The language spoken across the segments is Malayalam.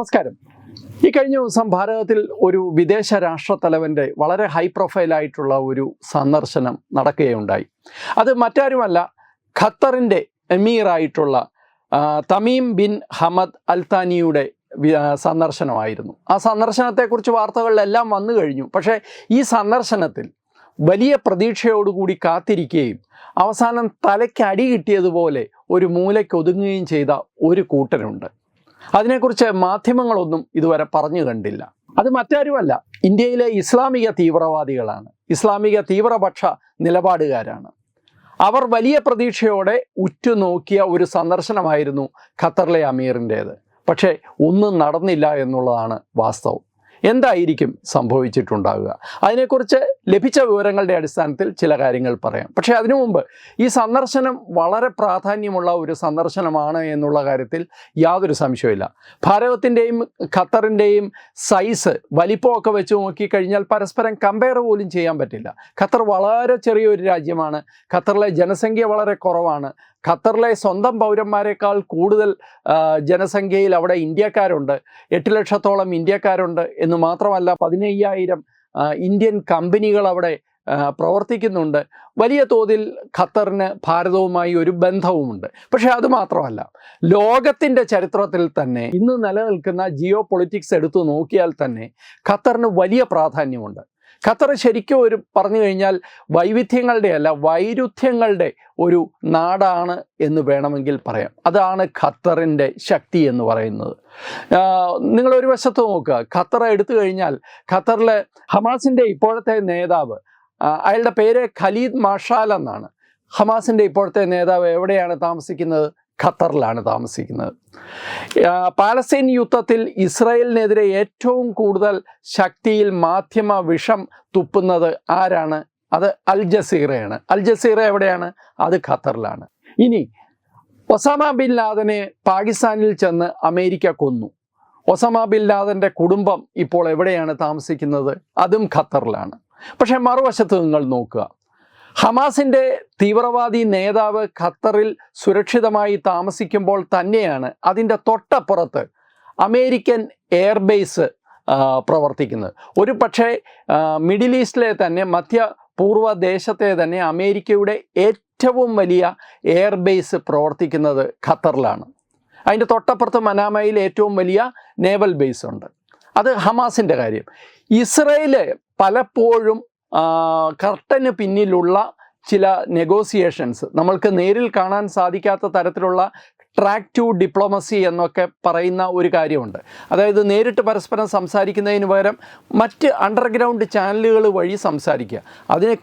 നമസ്കാരം. ഈ കഴിഞ്ഞ ദിവസം ഭാരതത്തിൽ ഒരു വിദേശ രാഷ്ട്രത്തലവന്റെ വളരെ ഹൈ പ്രൊഫൈലായിട്ടുള്ള ഒരു സന്ദർശനം നടക്കുകയുണ്ടായി. അത് മറ്റാരുമല്ല ഖത്തറിന്റെ എമീറായിട്ടുള്ള തമീം ബിൻ ഹമദ് അൽത്താനിയുടെ സന്ദർശനമായിരുന്നു. ആ സന്ദർശനത്തെക്കുറിച്ച് വാർത്തകളിലെല്ലാം വന്നു കഴിഞ്ഞു. പക്ഷേ ഈ സന്ദർശനത്തിൽ വലിയ പ്രതീക്ഷയോടുകൂടി കാത്തിരിക്കുകയും അവസാനം തലയ്ക്ക് അടി കിട്ടിയതുപോലെ ഒരു മൂലയ്ക്ക് ഒതുങ്ങുകയും ചെയ്ത ഒരു കൂട്ടരുണ്ട്. അതിനെക്കുറിച്ച് മാധ്യമങ്ങളൊന്നും ഇതുവരെ പറഞ്ഞു കണ്ടില്ല. അത് മറ്റാരുമല്ല ഇന്ത്യയിലെ ഇസ്ലാമിക തീവ്രവാദികളാണ്. ഇസ്ലാമിക തീവ്രപക്ഷ നിലപാടുകാരാണ്. അവർ വലിയ പ്രതീക്ഷയോടെ ഉറ്റുനോക്കിയ ഒരു സന്ദർശനമായിരുന്നു ഖത്തറിലെ അമീറിന്റേത്. പക്ഷേ ഒന്നും നടന്നില്ല എന്നുള്ളതാണ് വാസ്തവം. എന്തായിരിക്കും സംഭവിച്ചിട്ടുണ്ടാകുക അതിനെക്കുറിച്ച് ലഭിച്ച വിവരങ്ങളുടെ അടിസ്ഥാനത്തിൽ ചില കാര്യങ്ങൾ പറയാം. പക്ഷേ അതിനു മുമ്പ് ഈ സന്ദർശനം വളരെ പ്രാധാന്യമുള്ള ഒരു സന്ദർശനമാണ് എന്നുള്ള കാര്യത്തിൽ യാതൊരു സംശയമില്ല ഭാരതത്തിന്റെയും ഖത്തറിന്റെയും സൈസ് വലിപ്പമൊക്കെ വെച്ച് നോക്കിക്കഴിഞ്ഞാൽ പരസ്പരം കമ്പയർ പോലും ചെയ്യാൻ പറ്റില്ല. ഖത്തർ വളരെ ചെറിയൊരു രാജ്യമാണ്. ഖത്തറിലെ ജനസംഖ്യ വളരെ കുറവാണ്. ഖത്തറിലെ സ്വന്തം പൗരന്മാരെക്കാൾ കൂടുതൽ ജനസംഖ്യയിൽ അവിടെ ഇന്ത്യക്കാരുണ്ട്. എട്ട് ലക്ഷത്തോളം ഇന്ത്യക്കാരുണ്ട് എന്ന് മാത്രമല്ല പതിനയ്യായിരം ഇന്ത്യൻ കമ്പനികൾ അവിടെ പ്രവർത്തിക്കുന്നുണ്ട്. വലിയ തോതിൽ ഖത്തറിന് ഭാരതവുമായി ഒരു ബന്ധവുമുണ്ട്. പക്ഷേ അത് മാത്രമല്ല ലോകത്തിന്റെ ചരിത്രത്തിൽ തന്നെ ഇന്ന് നിലനിൽക്കുന്ന ജിയോ പൊളിറ്റിക്സ് എടുത്തു നോക്കിയാൽ തന്നെ ഖത്തറിന് വലിയ പ്രാധാന്യമുണ്ട്. ഖത്തർ ശരിക്കും ഒരു പറഞ്ഞു കഴിഞ്ഞാൽ വൈവിധ്യങ്ങളുടെ അല്ല വൈരുദ്ധ്യങ്ങളുടെ ഒരു നാടാണ് എന്ന് വേണമെങ്കിൽ പറയാം. അതാണ് ഖത്തറിന്റെ ശക്തി എന്ന് പറയുന്നത്. നിങ്ങൾ ഒരു വശത്ത് നോക്കുക. ഖത്തർ എടുത്തു കഴിഞ്ഞാൽ ഖത്തറിലെ ഹമാസിന്റെ ഇപ്പോഴത്തെ നേതാവ് അയാളുടെ പേര് ഖലീദ് മാഷാൽ എന്നാണ്. ഹമാസിന്റെ ഇപ്പോഴത്തെ നേതാവ് എവിടെയാണ് താമസിക്കുന്നത്? ഖത്തറിലാണ് താമസിക്കുന്നത്. പാലസ്തീൻ യുദ്ധത്തിൽ ഇസ്രായേലിനെതിരെ ഏറ്റവും കൂടുതൽ ശക്തിയിൽ മാധ്യമ വിഷം തുപ്പുന്നത് ആരാണ്? അത് അൽ ജസീറയാണ്. അൽ ജസീറ എവിടെയാണ്? അത് ഖത്തറിലാണ്. ഇനി ഒസാമ ബിൻ ലാദനെ പാകിസ്ഥാനിൽ ചെന്ന് അമേരിക്ക കൊന്നു. ഒസാമ ബിൻ ലാദന്റെ കുടുംബം ഇപ്പോൾ എവിടെയാണ് താമസിക്കുന്നത്? അതും ഖത്തറിലാണ്. പക്ഷേ മറുവശത്ത് നിങ്ങൾ നോക്കുക. ഹമാസിന്റെ തീവ്രവാദി നേതാവ് ഖത്തറിൽ സുരക്ഷിതമായി താമസിക്കുമ്പോൾ തന്നെയാണ് അതിന്റെ തൊട്ടപ്പുറത്ത് അമേരിക്കൻ എയർബേസ് പ്രവർത്തിക്കുന്നത്. ഒരു പക്ഷേ മിഡിൽ ഈസ്റ്റിലെ തന്നെ മധ്യ പൂർവ ദേശത്തെ തന്നെ അമേരിക്കയുടെ ഏറ്റവും വലിയ എയർബേസ് പ്രവർത്തിക്കുന്നത് ഖത്തറിലാണ്. അതിന്റെ തൊട്ടപ്പുറത്ത് മനാമയിൽ ഏറ്റവും വലിയ നേവൽ ബേസ് ഉണ്ട്. അത് ഹമാസിന്റെ കാര്യം. ഇസ്രയേൽ പലപ്പോഴും കർട്ടന് പിന്നിലുള്ള ചില നെഗോസിയേഷൻസ് നമ്മൾക്ക് നേരിൽ കാണാൻ സാധിക്കാത്ത തരത്തിലുള്ള ട്രാക്ക് ടു ഡിപ്ലോമസി എന്നൊക്കെ പറയുന്ന ഒരു കാര്യമുണ്ട്. അതായത് നേരിട്ട് പരസ്പരം സംസാരിക്കുന്നതിന് പകരം മറ്റ് അണ്ടർഗ്രൗണ്ട് ചാനലുകൾ വഴി സംസാരിക്കുക. അതിന്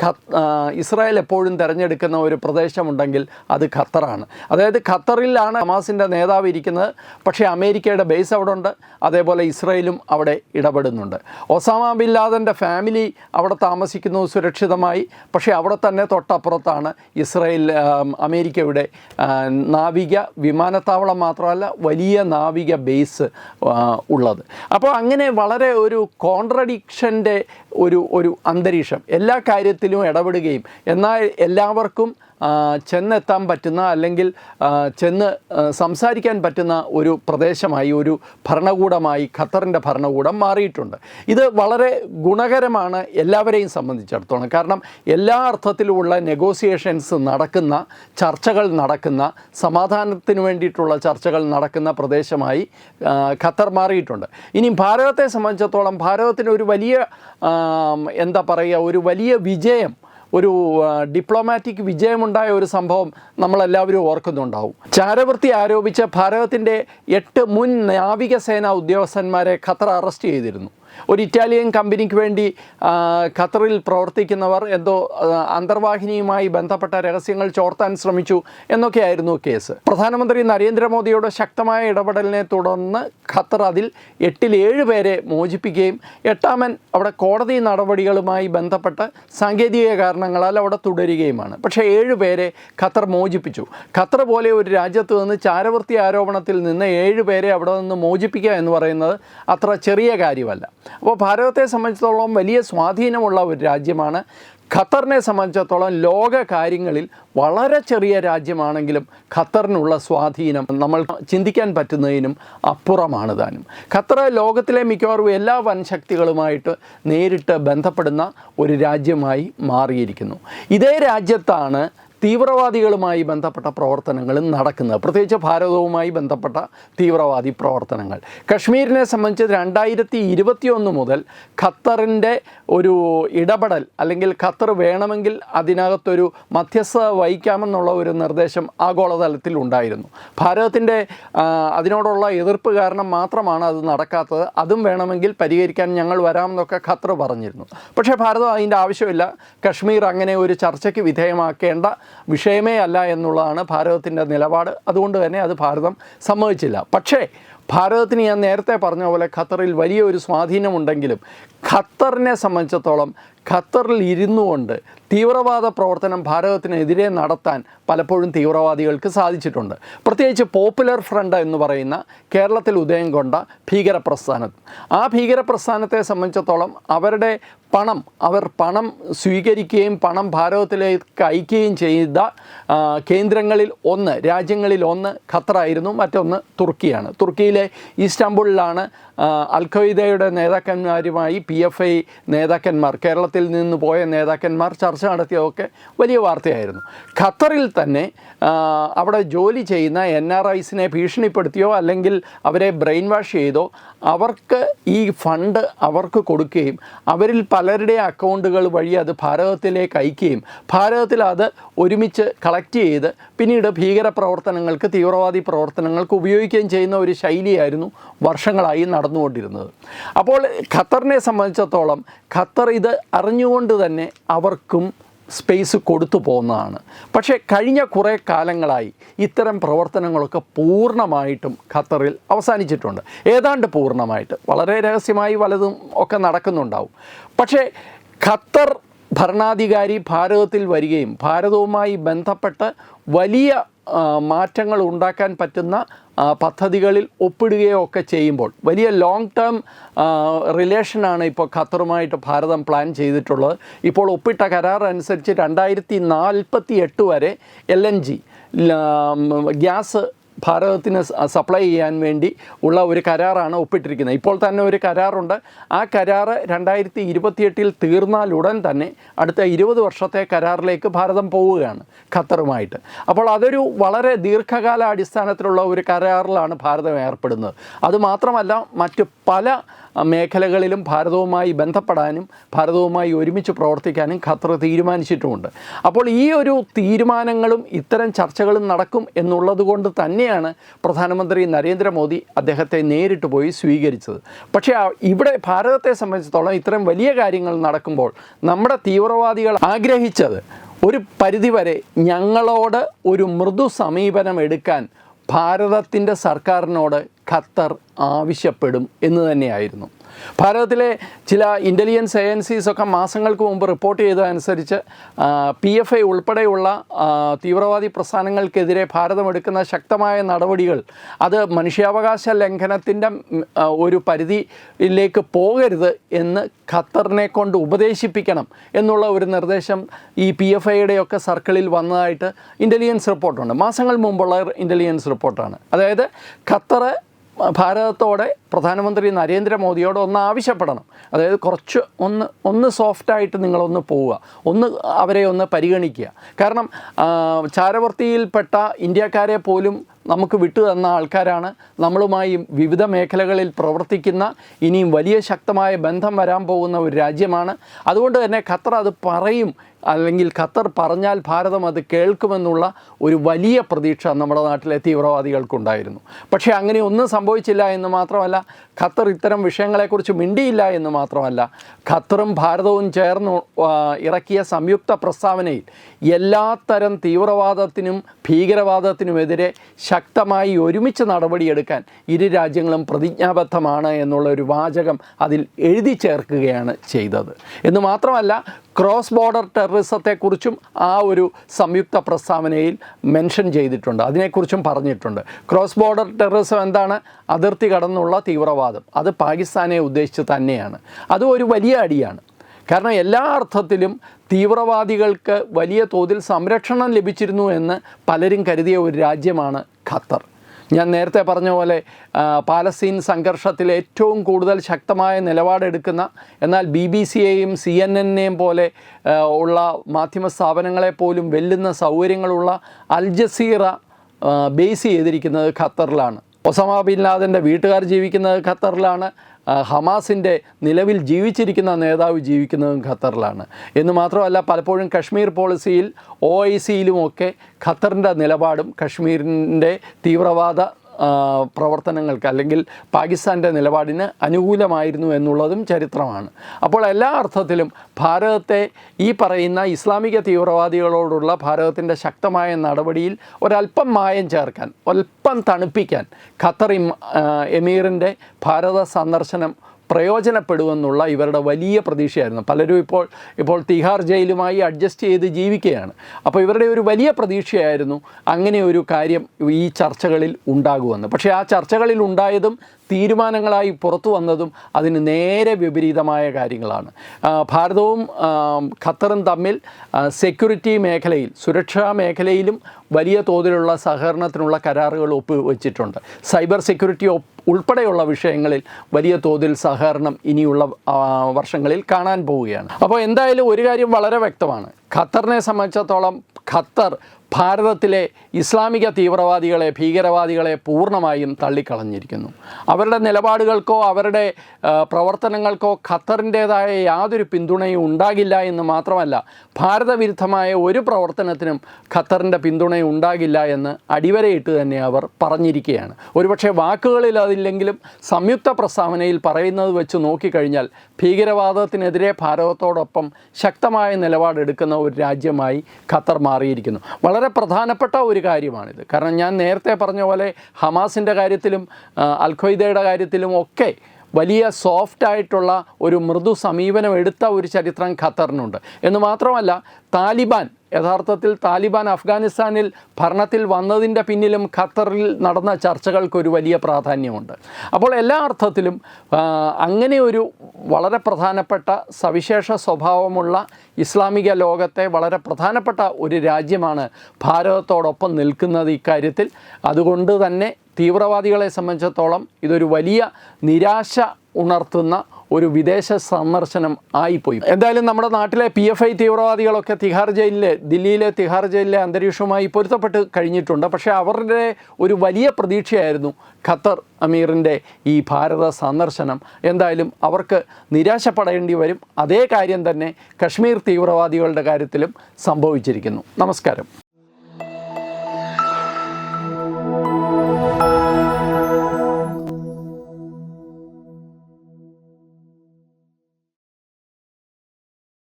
ഇസ്രായേൽ എപ്പോഴും തിരഞ്ഞെടുക്കുന്ന ഒരു പ്രദേശമുണ്ടെങ്കിൽ അത് ഖത്തറാണ്. അതായത് ഖത്തറിലാണ് ഹമാസിന്റെ നേതാവ് ഇരിക്കുന്നത്. പക്ഷേ അമേരിക്കയുടെ ബേസ് അവിടെ ഉണ്ട് അതേപോലെ ഇസ്രായേലും അവിടെ ഇടപെടുന്നുണ്ട്. ഒസാമ ബിൻ ലാദന്റെ ഫാമിലി അവിടെ താമസിക്കുന്നു സുരക്ഷിതമായി. പക്ഷേ അവിടെ തന്നെ തൊട്ടപ്പുറത്താണ് ഇസ്രായേൽ അമേരിക്കയുടെ നാവിക നാവിക വിമാനത്താവളം മാത്രമല്ല വലിയ നാവിക ബേസ് ഉള്ളത്. അപ്പോൾ അങ്ങനെ വളരെ ഒരു കോൺട്രഡിക്ഷന്റെ ഒരു ഒരു അന്തരീക്ഷം. എല്ലാ കാര്യത്തിലും ഇടപെടുകയും എന്നാൽ എല്ലാവർക്കും ചെന്നെത്താൻ പറ്റുന്ന അല്ലെങ്കിൽ ചെന്ന് സംസാരിക്കാൻ പറ്റുന്ന ഒരു പ്രദേശമായി ഒരു ഭരണകൂടമായി ഖത്തറിന്റെ ഭരണകൂടം മാറിയിട്ടുണ്ട്. ഇത് വളരെ ഗുണകരമാണ് എല്ലാവരെയും സംബന്ധിച്ചിടത്തോളം. കാരണം എല്ലാ അർത്ഥത്തിലുമുള്ള നെഗോസിയേഷൻസ് നടക്കുന്ന ചർച്ചകൾ നടക്കുന്ന സമാധാനത്തിന് വേണ്ടിയിട്ടുള്ള ചർച്ചകൾ നടക്കുന്ന പ്രദേശമായി ഖത്തർ മാറിയിട്ടുണ്ട്. ഇനി ഭാരതത്തെ സംബന്ധിച്ചിടത്തോളം ഭാരതത്തിന് ഒരു വലിയ എന്താ പറയുക ഒരു വലിയ വിജയം ഒരു ഡിപ്ലോമാറ്റിക് വിജയമുണ്ടായ ഒരു സംഭവം നമ്മളെല്ലാവരും ഓർക്കുന്നുണ്ടാവും. ചാരവൃത്തി ആരോപിച്ച് ഭാരതത്തിന്റെ എട്ട് മുൻ നാവികസേന ഉദ്യോഗസ്ഥന്മാരെ ഖത്തർ അറസ്റ്റ് ചെയ്തിരുന്നു. ഒരു ഇറ്റാലിയൻ കമ്പനിക്ക് വേണ്ടി ഖത്തറിൽ പ്രവർത്തിക്കുന്നവർ എന്തോ അന്തർവാഹിനിയുമായി ബന്ധപ്പെട്ട രഹസ്യങ്ങൾ ചോർത്താൻ ശ്രമിച്ചു എന്നൊക്കെയായിരുന്നു കേസ്. പ്രധാനമന്ത്രി നരേന്ദ്രമോദിയുടെ ശക്തമായ ഇടപെടലിനെ തുടർന്ന് ഖത്തർ അതിൽ എട്ടിൽ ഏഴ് പേരെ മോചിപ്പിക്കുകയും എട്ടാമൻ അവിടെ കോടതി നടപടികളുമായി ബന്ധപ്പെട്ട് സാങ്കേതിക കാരണങ്ങളാൽ അവിടെ തുടരുകയുമാണ്. പക്ഷേ ഏഴ് പേരെ ഖത്തർ മോചിപ്പിച്ചു. ഖത്തർ പോലെ ഒരു രാജ്യത്ത് നിന്ന് ചാരവൃത്തി ആരോപണത്തിൽ നിന്ന് ഏഴ് പേരെ അവിടെ നിന്ന് മോചിപ്പിക്കുക എന്ന് പറയുന്നത് അത്ര ചെറിയ കാര്യമല്ല. അപ്പോൾ ഭാരതത്തെ സംബന്ധിച്ചിടത്തോളം വലിയ സ്വാധീനമുള്ള ഒരു രാജ്യമാണ് ഖത്തറിനെ സംബന്ധിച്ചിടത്തോളം ലോക കാര്യങ്ങളിൽ വളരെ ചെറിയ രാജ്യമാണെങ്കിലും ഖത്തറിനുള്ള സ്വാധീനം നമ്മൾ ചിന്തിക്കാൻ പറ്റുന്നതിനും അപ്പുറമാണ് താനും. ഖത്തർ ലോകത്തിലെ മിക്കവാറും എല്ലാ വൻശക്തികളുമായിട്ട് നേരിട്ട് ബന്ധപ്പെടുന്ന ഒരു രാജ്യമായി മാറിയിരിക്കുന്നു. ഇതേ രാജ്യത്താണ് തീവ്രവാദികളുമായി ബന്ധപ്പെട്ട പ്രവർത്തനങ്ങളും നടക്കുന്നത്. പ്രത്യേകിച്ച് ഭാരതവുമായി ബന്ധപ്പെട്ട തീവ്രവാദി പ്രവർത്തനങ്ങൾ. കശ്മീരിനെ സംബന്ധിച്ച് രണ്ടായിരത്തി ഇരുപത്തിയൊന്ന് മുതൽ ഖത്തറിന്റെ ഒരു ഇടപെടൽ അല്ലെങ്കിൽ ഖത്തർ വേണമെങ്കിൽ അതിനകത്തൊരു മധ്യസ്ഥത വഹിക്കാമെന്നുള്ള ഒരു നിർദ്ദേശം ആഗോളതലത്തിൽ ഉണ്ടായിരുന്നു. ഭാരതത്തിന്റെ അതിനോടുള്ള എതിർപ്പ് കാരണം മാത്രമാണ് അത് നടക്കാത്തത്. അതും വേണമെങ്കിൽ പരിഹരിക്കാൻ ഞങ്ങൾ വരാമെന്നൊക്കെ ഖത്തർ പറഞ്ഞിരുന്നു. പക്ഷേ ഭാരതം അതിന്റെ ആവശ്യമില്ല. കശ്മീർ അങ്ങനെ ഒരു ചർച്ചയ്ക്ക് വിധേയമാക്കേണ്ട വിഷയമേ അല്ല എന്നുള്ളതാണ് ഭാരതത്തിന്റെ നിലപാട്. അതുകൊണ്ട് തന്നെ അത് ഭാരതം സമ്മതിച്ചില്ല. പക്ഷേ ഭാരതത്തിന് ഞാൻ നേരത്തെ പറഞ്ഞ പോലെ ഖത്തറിൽ വലിയൊരു സ്വാധീനമുണ്ടെങ്കിലും ഖത്തറിനെ സംബന്ധിച്ചിടത്തോളം ഖത്തറിൽ ഇരുന്നു കൊണ്ട് തീവ്രവാദ പ്രവർത്തനം ഭാരതത്തിനെതിരെ നടത്താൻ പലപ്പോഴും തീവ്രവാദികൾക്ക് സാധിച്ചിട്ടുണ്ട്. പ്രത്യേകിച്ച് പോപ്പുലർ ഫ്രണ്ട് എന്ന് പറയുന്ന കേരളത്തിൽ ഉദയം കൊണ്ട ഭീകര പ്രസ്ഥാനം ആ ഭീകരപ്രസ്ഥാനത്തെ സംബന്ധിച്ചിടത്തോളം അവരുടെ പണം അവർ പണം സ്വീകരിക്കുകയും പണം ഭാരതത്തിലേക്ക് അയക്കുകയും ചെയ്ത കേന്ദ്രങ്ങളിൽ ഒന്ന് രാജ്യങ്ങളിൽ ഒന്ന് ഖത്തറായിരുന്നു മറ്റൊന്ന് തുർക്കിയാണ്. തുർക്കിയിലെ ഈസ്റ്റാംബുളിലാണ് അൽഖയ്ദയുടെ അൽ ഖയ്ദയുടെ നേതാക്കന്മാരുമായി പി നേതാക്കന്മാർ കേരളത്തിൽ നിന്ന് പോയ നേതാക്കന്മാർ ചർച്ച നടത്തിയതൊക്കെ വലിയ വാർത്തയായിരുന്നു. ഖത്തറിൽ തന്നെ അവിടെ ജോലി ചെയ്യുന്ന എൻ ആർ ഐസിനെ ഭീഷണിപ്പെടുത്തിയോ അല്ലെങ്കിൽ അവരെ ബ്രെയിൻ വാഷ് ചെയ്തോ അവർക്ക് ഈ ഫണ്ട് അവർക്ക് കൊടുക്കുകയും അവരിൽ പലരുടെ അക്കൗണ്ടുകൾ വഴി അത് ഭാരതത്തിലേക്ക് അയക്കുകയും ഭാരതത്തിൽ അത് ഒരുമിച്ച് കളക്ട് ചെയ്ത് പിന്നീട് ഭീകര പ്രവർത്തനങ്ങൾക്ക് തീവ്രവാദി പ്രവർത്തനങ്ങൾക്ക് ഉപയോഗിക്കുകയും ചെയ്യുന്ന ഒരു ശൈലിയായിരുന്നു വർഷങ്ങളായി നടന്നുകൊണ്ടിരുന്നത്. അപ്പോൾ ഖത്തറിനെ സംബന്ധിച്ചിടത്തോളം ഖത്തർ ഇത് അറിഞ്ഞുകൊണ്ട് തന്നെ അവർക്കും സ്പേസ് കൊടുത്തു പോകുന്നതാണ്. പക്ഷേ കഴിഞ്ഞ കുറേ കാലങ്ങളായി ഇത്തരം പ്രവർത്തനങ്ങളൊക്കെ പൂർണമായിട്ടും ഖത്തറിൽ അവസാനിച്ചിട്ടുണ്ട്. ഏതാണ്ട് പൂർണമായിട്ട്. വളരെ രഹസ്യമായി വലതും ഒക്കെ നടക്കുന്നുണ്ടാവും. പക്ഷേ ഖത്തർ ഭരണാധികാരി ഭാരതത്തിൽ വരികയും ഭാരതവുമായി ബന്ധപ്പെട്ട് വലിയ മാറ്റങ്ങൾ ഉണ്ടാക്കാൻ പറ്റുന്ന പദ്ധതികളിൽ ഒപ്പിടുകയോ ഒക്കെ ചെയ്യുമ്പോൾ വലിയ ലോങ് ടേം റിലേഷനാണ് ഇപ്പോൾ ഖത്തറുമായിട്ട് ഭാരതം പ്ലാൻ ചെയ്തിട്ടുള്ളത്. ഇപ്പോൾ ഒപ്പിട്ട കരാർ അനുസരിച്ച് രണ്ടായിരത്തി നാൽപ്പത്തി എട്ട് വരെ എൽ എൻ ജി ഗ്യാസ് ഭാരതത്തിന് സപ്ലൈ ചെയ്യാൻ വേണ്ടി ഉള്ള ഒരു കരാറാണ് ഒപ്പിട്ടിരിക്കുന്നത്. ഇപ്പോൾ തന്നെ ഒരു കരാറുണ്ട്. ആ കരാറ് രണ്ടായിരത്തി ഇരുപത്തിയെട്ടിൽ തീർന്നാലുടൻ തന്നെ അടുത്ത ഇരുപത് വർഷത്തെ കരാറിലേക്ക് ഭാരതം പോവുകയാണ് ഖത്തറുമായിട്ട്. അപ്പോൾ അതൊരു വളരെ ദീർഘകാല അടിസ്ഥാനത്തിലുള്ള ഒരു കരാറിലാണ് ഭാരതം ഏർപ്പെടുന്നത്. അതുമാത്രമല്ല മറ്റ് പല മേഖലകളിലും ഭാരതവുമായി ബന്ധപ്പെടാനും ഭാരതവുമായി ഒരുമിച്ച് പ്രവർത്തിക്കാനും ഖത്തർ തീരുമാനിച്ചിട്ടുമുണ്ട്. അപ്പോൾ ഈ ഒരു തീരുമാനങ്ങളും ഇത്തരം ചർച്ചകളും നടക്കും എന്നുള്ളത് കൊണ്ട് തന്നെയാണ് പ്രധാനമന്ത്രി നരേന്ദ്രമോദി അദ്ദേഹത്തെ നേരിട്ട് പോയി സ്വീകരിച്ചത്. പക്ഷേ ഇവിടെ ഭാരതത്തെ സംബന്ധിച്ചിടത്തോളം ഇത്രയും വലിയ കാര്യങ്ങൾ നടക്കുമ്പോൾ നമ്മുടെ തീവ്രവാദികൾ ആഗ്രഹിച്ചത് ഒരു പരിധിവരെ ഞങ്ങളോട് ഒരു മൃദു സമീപനം എടുക്കാൻ ഭാരതത്തിന്റെ സർക്കാരിനോട് ഖത്തർ ആവശ്യപ്പെടും എന്ന് തന്നെയായിരുന്നു. ഭാരതത്തിലെ ചില ഇന്റലിജൻസ് ഏജൻസീസ് ഒക്കെ മാസങ്ങൾക്ക് മുമ്പ് റിപ്പോർട്ട് ചെയ്തതനുസരിച്ച് പി എഫ് ഐ ഉൾപ്പെടെയുള്ള തീവ്രവാദി പ്രസ്ഥാനങ്ങൾക്കെതിരെ ഭാരതം എടുക്കുന്ന ശക്തമായ നടപടികൾ അത് മനുഷ്യാവകാശ ലംഘനത്തിന്റെ ഒരു പരിധിയിലേക്ക് പോകരുത് എന്ന് ഖത്തറിനെ കൊണ്ട് ഉപദേശിപ്പിക്കണം എന്നുള്ള ഒരു നിർദ്ദേശം ഈ പി എഫ് ഐയുടെയൊക്കെ സർക്കിളിൽ വന്നതായിട്ട് ഇന്റലിജൻസ് റിപ്പോർട്ടുണ്ട് മാസങ്ങൾ മുമ്പുള്ള ഇന്റലിജൻസ് റിപ്പോർട്ടാണ് അതായത് ഖത്തർ ഭാരതത്തോടെ പ്രധാനമന്ത്രി നരേന്ദ്രമോദിയോട് ഒന്ന് ആവശ്യപ്പെടണം. അതായത് കുറച്ച് ഒന്ന് ഒന്ന് സോഫ്റ്റായിട്ട് നിങ്ങളൊന്ന് പോവുക. ഒന്ന് അവരെ ഒന്ന് പരിഗണിക്കുക. കാരണം ചാരവർത്തിയിൽപ്പെട്ട ഇന്ത്യക്കാരെ പോലും നമുക്ക് വിട്ടു തന്ന ആൾക്കാരാണ്. നമ്മളുമായി വിവിധ മേഖലകളിൽ പ്രവർത്തിക്കുന്ന ഇനിയും വലിയ ശക്തമായ ബന്ധം വരാൻ പോകുന്ന ഒരു രാജ്യമാണ്. അതുകൊണ്ട് തന്നെ ഖത്തർ അത് പറയും. അല്ലെങ്കിൽ ഖത്തർ പറഞ്ഞാൽ ഭാരതം അത് കേൾക്കുമെന്നുള്ള ഒരു വലിയ പ്രതീക്ഷ നമ്മുടെ നാട്ടിലെ തീവ്രവാദികൾക്കുണ്ടായിരുന്നു. പക്ഷേ അങ്ങനെ ഒന്നും സംഭവിച്ചില്ല എന്ന് മാത്രമല്ല ഖത്തർ ഇത്തരം വിഷയങ്ങളെക്കുറിച്ച് മിണ്ടിയില്ല എന്ന് മാത്രമല്ല ഖത്തറും ഭാരതവും ചേർന്ന് ഇറക്കിയ സംയുക്ത പ്രസ്താവനയിൽ എല്ലാത്തരം തീവ്രവാദത്തിനും ഭീകരവാദത്തിനുമെതിരെ ശക്തമായി ഒരുമിച്ച് നടപടിയെടുക്കാൻ ഇരു രാജ്യങ്ങളും പ്രതിജ്ഞാബദ്ധമാണ് എന്നുള്ള ഒരു വാചകം അതിൽ എഴുതി ചേർക്കുകയാണ് ചെയ്തത്. എന്ന് മാത്രമല്ല ക്രോസ് ബോർഡർ ടെററിസത്തെക്കുറിച്ചും ആ ഒരു സംയുക്ത പ്രസ്താവനയിൽ മെൻഷൻ ചെയ്തിട്ടുണ്ട്. അതിനെക്കുറിച്ചും പറഞ്ഞിട്ടുണ്ട്. ക്രോസ് ബോർഡർ ടെററിസം എന്താണ്? അതിർത്തി കടന്നുള്ള തീവ്രവാദം. അത് പാകിസ്ഥാനെ ഉദ്ദേശിച്ച് തന്നെയാണ്. അതും ഒരു വലിയ അടിയാണ്. കാരണം എല്ലാ അർത്ഥത്തിലും തീവ്രവാദികൾക്ക് വലിയ തോതിൽ സംരക്ഷണം ലഭിച്ചിരുന്നു എന്ന് പലരും കരുതിയ ഒരു രാജ്യമാണ് ഖത്തർ. ഞാൻ നേരത്തെ പറഞ്ഞ പോലെ പാലസ്തീൻ സംഘർഷത്തിൽ ഏറ്റവും കൂടുതൽ ശക്തമായ നിലപാടെടുക്കുന്ന എന്നാൽ ബി ബി സിയെയും സി എൻ എന്നെയും പോലെ ഉള്ള മാധ്യമ സ്ഥാപനങ്ങളെ പോലും വെല്ലുന്ന സൗകര്യങ്ങളുള്ള അൽ ജസീറ ബേസ് ചെയ്തിരിക്കുന്നത് ഖത്തറിലാണ്. ഒസാമ ബിൻ ലാദന്റെ വീട്ടുകാർ ജീവിക്കുന്നത് ഖത്തറിലാണ്. ഹമാസിന്റെ നിലവിൽ ജീവിച്ചിരിക്കുന്ന നേതാവ് ജീവിക്കുന്നതും ഖത്തറിലാണ്. എന്ന് മാത്രമല്ല പലപ്പോഴും കശ്മീർ പോളിസിയിൽ ഒ ഐ സിയിലുമൊക്കെ ഖത്തറിന്റെ നിലപാടും കശ്മീരിന്റെ തീവ്രവാദ പ്രവർത്തനങ്ങൾക്ക് അല്ലെങ്കിൽ പാകിസ്ഥാന്റെ നിലപാടിന് അനുകൂലമായിരുന്നു എന്നുള്ളതും ചരിത്രമാണ്. അപ്പോൾ എല്ലാ അർത്ഥത്തിലും ഭാരതത്തെ ഈ പറയുന്ന ഇസ്ലാമിക തീവ്രവാദികളോടുള്ള ഭാരതത്തിന്റെ ശക്തമായ നടപടിയിൽ ഒരല്പം മായം ചേർക്കാൻ ഒരല്പം തണുപ്പിക്കാൻ ഖത്തർ എമീറിന്റെ ഭാരത സന്ദർശനം പ്രയോജനപ്പെടുമെന്നുള്ള ഇവരുടെ വലിയ പ്രതീക്ഷയായിരുന്നു. പലരും ഇപ്പോൾ ഇപ്പോൾ തിഹാർ ജയിലുമായി അഡ്ജസ്റ്റ് ചെയ്ത് ജീവിക്കുകയാണ്. അപ്പോൾ ഇവരുടെ ഒരു വലിയ പ്രതീക്ഷയായിരുന്നു അങ്ങനെ ഒരു കാര്യം ഈ ചർച്ചകളിൽ ഉണ്ടാകുമെന്ന്. പക്ഷേ ആ ചർച്ചകളിൽ ഉണ്ടായതും തീരുമാനങ്ങളായി പുറത്തു വന്നതും അതിന് നേരെ വിപരീതമായ കാര്യങ്ങളാണ്. ഭാരതവും ഖത്തറും തമ്മിൽ സെക്യൂരിറ്റി മേഖലയിൽ സുരക്ഷാ മേഖലയിലും വലിയ തോതിലുള്ള സഹകരണത്തിനുള്ള കരാറുകൾ ഒപ്പ് വെച്ചിട്ടുണ്ട്. സൈബർ സെക്യൂരിറ്റി ഉൾപ്പെടെയുള്ള വിഷയങ്ങളിൽ വലിയ തോതിൽ സഹകരണം ഇനിയുള്ള വർഷങ്ങളിൽ കാണാൻ പോവുകയാണ്. അപ്പോൾ എന്തായാലും ഒരു കാര്യം വളരെ വ്യക്തമാണ്. ഖത്തറിനെ സംബന്ധിച്ചിടത്തോളം ഖത്തർ ഭാരതത്തിലെ ഇസ്ലാമിക തീവ്രവാദികളെ ഭീകരവാദികളെ പൂർണമായും തള്ളിക്കളഞ്ഞിരിക്കുന്നു. അവരുടെ നിലപാടുകൾക്കോ അവരുടെ പ്രവർത്തനങ്ങൾക്കോ ഖത്തറിന്റേതായ യാതൊരു പിന്തുണയും ഉണ്ടാകില്ല എന്ന് മാത്രമല്ല ഭാരതവിരുദ്ധമായ ഒരു പ്രവർത്തനത്തിനും ഖത്തറിന്റെ പിന്തുണയും ഉണ്ടാകില്ല എന്ന് അടിവരയിട്ട് തന്നെ അവർ പറഞ്ഞിരിക്കുകയാണ്. ഒരുപക്ഷെ വാക്കുകളിൽ അതില്ലെങ്കിലും സംയുക്ത പ്രസ്താവനയിൽ പറയുന്നത് വെച്ച് നോക്കിക്കഴിഞ്ഞാൽ ഭീകരവാദത്തിനെതിരെ ഭാരതത്തോടൊപ്പം ശക്തമായ നിലപാടെടുക്കുന്ന ഒരു രാജ്യമായി ഖത്തർ മാറിയിരിക്കുന്നു. വളരെ പ്രധാനപ്പെട്ട ഒരു കാര്യമാണിത്. കാരണം ഞാൻ നേരത്തെ പറഞ്ഞ പോലെ ഹമാസിന്റെ കാര്യത്തിലും അൽഖയ്ദയുടെ കാര്യത്തിലും ഒക്കെ വലിയ സോഫ്റ്റായിട്ടുള്ള ഒരു മൃദു സമീപനം എടുത്ത ഒരു ചരിത്രം ഖത്തറിനുണ്ട്. എന്ന് മാത്രമല്ല താലിബാൻ യഥാർത്ഥത്തിൽ താലിബാൻ അഫ്ഗാനിസ്ഥാനിൽ ഭരണത്തിൽ വന്നതിന്റെ പിന്നിലും ഖത്തറിൽ നടന്ന ചർച്ചകൾക്കൊരു വലിയ പ്രാധാന്യമുണ്ട്. അപ്പോൾ എല്ലാ അർത്ഥത്തിലും അങ്ങനെ ഒരു വളരെ പ്രധാനപ്പെട്ട സവിശേഷ സ്വഭാവമുള്ള ഇസ്ലാമിക ലോകത്തെ വളരെ പ്രധാനപ്പെട്ട ഒരു രാജ്യമാണ് ഭാരതത്തോടൊപ്പം നിൽക്കുന്നത് ഇക്കാര്യത്തിൽ. അതുകൊണ്ട് തന്നെ തീവ്രവാദികളെ സംബന്ധിച്ചിടത്തോളം ഇതൊരു വലിയ നിരാശ ഉണർത്തുന്ന ഒരു വിദേശ സന്ദർശനം ആയിപ്പോയി. എന്തായാലും നമ്മുടെ നാട്ടിലെ പി എഫ് ഐ തീവ്രവാദികളൊക്കെ തിഹാർ ജയിലിലെ ദില്ലിയിലെ തിഹാർ ജയിലിലെ അന്തരീക്ഷവുമായി പൊരുത്തപ്പെട്ട് കഴിഞ്ഞിട്ടുണ്ട്. പക്ഷേ അവരുടെ ഒരു വലിയ പ്രതീക്ഷയായിരുന്നു ഖത്തർ അമീറിന്റെ ഈ ഭാരത സന്ദർശനം. എന്തായാലും അവർക്ക് നിരാശപ്പെടേണ്ടി വരും. അതേ കാര്യം തന്നെ കശ്മീർ തീവ്രവാദികളുടെ കാര്യത്തിലും സംഭവിച്ചിരിക്കുന്നു. നമസ്കാരം.